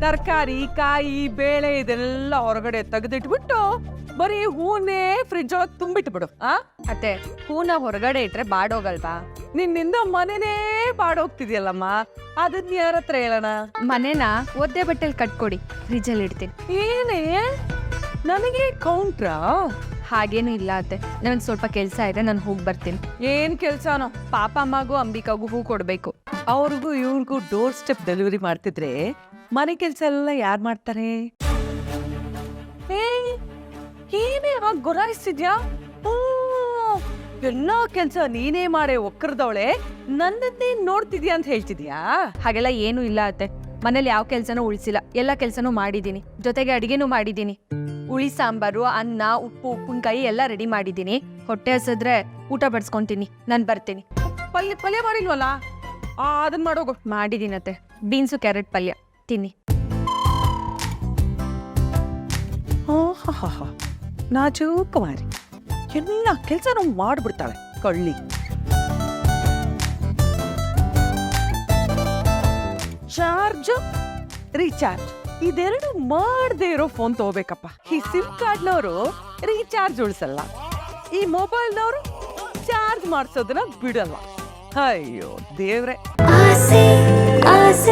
ತರಕಾರಿ ಕಾಯಿ ಬೇಳೆ ಇದೆಲ್ಲ ಹೊರಗಡೆ ತೆಗೆದಿಟ್ಬಿಟ್ಟು ಬರೀ ಹೂನೇ ಫ್ರಿಜ್ ಒಳಗೆ ತುಂಬಿಟ್ಬಿಡು ಆ? ಅತ್ತೆ ಹೂನ ಹೊರಗಡೆ ಇಟ್ರೆ ಬಾಡೋಗಲ್ವಾ? ನಿನ್ನಿಂದ ಮನೆನೇ ಬಾಡೋಗ್ತಿದ್ಯಲ್ಲಮ್ಮ ಅದನ್ನ ಯಾರ ಹತ್ರ ಹೇಳೋಣ? ಮನೇನ? ಒದ್ದೆ ಬಟ್ಟೆಲಿ ಕಟ್ಕೊಡಿ ಫ್ರಿಜಲ್ಲಿ ಇಡ್ತೀನಿ. ಏನೇ? ನನಗೆ ಕೌಂಟ್ರಾ ಹಾಗೇನು ಇಲ್ಲ ಅತ್ತೆ ನನಗೆ ಸ್ವಲ್ಪ ಕೆಲಸ ಇದೆ ನಾನು ಹೋಗಿ ಬರ್ತೀನಿ. ಏನ್ ಕೆಲ್ಸನೋ? ಪಾಪ ಅಮ್ಮಗೂ ಅಂಬಿಕಾಗೂ ಹೂ ಕೊಡಬೇಕು. ಅವ್ರಿಗೂ ಇವ್ರಿಗೂ ಡೋರ್ ಸ್ಟೆಪ್ ಡೆಲಿವರಿ ಮಾಡ್ತಿದ್ರೆ ಮನೆ ಕೆಲಸ ಎಲ್ಲ ಯಾರು ಮಾಡ್ತಾರೆ? ಏನೇ ಹಾಗೆ ಗುರಾಯಿಸ್ತಿದ್ಯಾ ಎಲ್ಲ ಕೆಲಸ ನೀನೇ ಮಾಡೇ ಒಕ್ಕರ್ದವಳೆ. ನನ್ನನ್ನೇ ನೋಡ್ತಿದ್ಯಾ ಅಂತ ಹೇಳ್ತಿದ್ಯಾ? ಹಾಗೆಲ್ಲ ಏನೂ ಇಲ್ಲ ಅತ್ತೆ. ಮನೇಲಿ ಯಾವ ಕೆಲಸನೂ ಉಳಿಸಿಲ್ಲ. ಎಲ್ಲ ಕೆಲಸನೂ ಮಾಡಿದ್ದೀನಿ. ಜೊತೆಗೆ ಅಡಿಗೆನೂ ಮಾಡಿದ್ದೀನಿ. ಉಳಿ ಸಾಂಬಾರು ಅನ್ನ ಉಪ್ಪು ಉಪ್ಪಿನಕಾಯಿ ಎಲ್ಲ ರೆಡಿ ಮಾಡಿದ್ದೀನಿ. ಹೊಟ್ಟೆ ಹಸಿದ್ರೆ ಊಟ ಬಡ್ಸ್ಕೊಂತೀನಿ. ನಾನು ಬರ್ತೀನಿ. ಪಲ್ಯ ಪಲ್ಯ ಮಾಡಿಲ್ವಲ್ಲ? ಆ, ಅದನ್ನ ಮಾಡೋಗು ಮಾಡಿದ್ದೀನತ್ತೆ ಬೀನ್ಸು ಕ್ಯಾರೆಟ್ ಪಲ್ಯ. ತಿನ್ನಿ ನಾಜೂ ಕುಮಾರಿ ಎಲ್ಲ ಕೆಲಸನೂ ಮಾಡ್ಬಿಡ್ತಾಳೆ. ಕಳ್ಳಿ. ಚಾರ್ಜ್? ರೀಚಾರ್ಜ್. ಇದೆರಡು ಮಾಡದೇ ಇರೋ ಫೋನ್ ತಗೋಬೇಕಪ್ಪ. ಈ ಸಿಮ್ ಕಾರ್ಡ್ನವರು ರೀಚಾರ್ಜ್ ಉಳಿಸಲ್ಲ. ಈ ಮೊಬೈಲ್ನವರು ಚಾರ್ಜ್ ಮಾಡಿಸೋದನ್ನ ಬಿಡಲ್ಲ. ಅಯ್ಯೋ ದೇವ್ರೆ. ಆಸೆ ಆಸೆ ಆಸೆ.